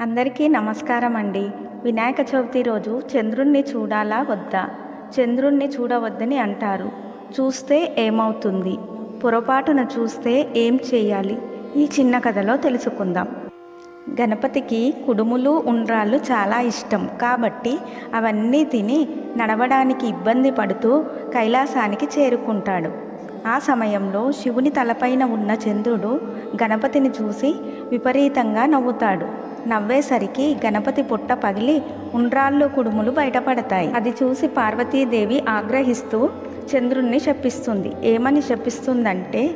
అందరికీ నమస్కారం అండి. వినాయక చవితి రోజు చంద్రుణ్ణి చూడాలా వద్దా? చంద్రుణ్ణి చూడవద్దని అంటారు. చూస్తే ఏమవుతుంది? పొరపాటున చూస్తే ఏం చేయాలి? ఈ చిన్న కథలో తెలుసుకుందాం. గణపతికి కుడుములు ఉండ్రాళ్ళు చాలా ఇష్టం. కాబట్టి అవన్నీ తిని నడవడానికి ఇబ్బంది పడుతూ కైలాసానికి చేరుకుంటాడు. ఆ సమయంలో శివుని తలపైన ఉన్న చంద్రుడు గణపతిని చూసి విపరీతంగా నవ్వుతాడు. నవ్వేసరికి గణపతి పుట్ట పగిలి ఉండ్రాళ్ళు కుడుములు బయటపడతాయి. అది చూసి పార్వతీదేవి ఆగ్రహిస్తూ చంద్రుణ్ణి శపిస్తుంది. ఏమని శపిస్తుందంటే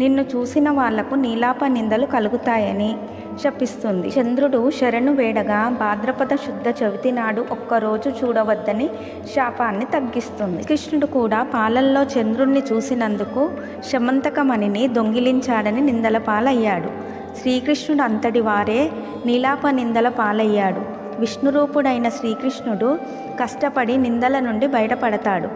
నిన్ను చూసిన వాళ్ళకు నీలాప నిందలు కలుగుతాయని శపిస్తుంది. చంద్రుడు శరణు వేడగా భాద్రపద శుద్ధ చవితి నాడు ఒక్కరోజు చూడవద్దని శాపాన్ని తగ్గిస్తుంది. కృష్ణుడు కూడా పాలల్లో చంద్రుణ్ణి చూసినందుకు శమంతకమణిని దొంగిలించాడని నిందల పాలయ్యాడు. శ్రీకృష్ణుడు అంతటి వారే నీలాప నిందల పాలయ్యాడు. విష్ణురూపుడైన శ్రీకృష్ణుడు కష్టపడి నిందల నుండి బయటపడతాడు.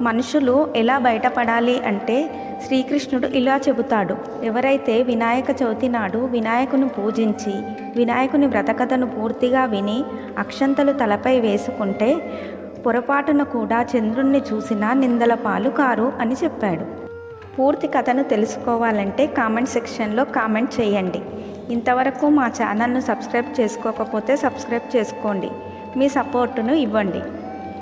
మనుషులు ఎలా బయటపడాలి అంటే శ్రీకృష్ణుడు ఇలా చెబుతాడు. ఎవరైతే వినాయక చవితి నాడు వినాయకుని పూజించి వినాయకుని వ్రతకథను పూర్తిగా విని అక్షంతలు తలపై వేసుకుంటే పొరపాటున కూడా చంద్రుణ్ణి చూసినా నిందల పాలు కారు అని చెప్పాడు. పూర్తి కథను తెలుసుకోవాలంటే కామెంట్ సెక్షన్లో కామెంట్ చేయండి. ఇంతవరకు మా ఛానల్ను సబ్స్క్రైబ్ చేసుకోకపోతే సబ్స్క్రైబ్ చేసుకోండి. మీ సపోర్టును ఇవ్వండి.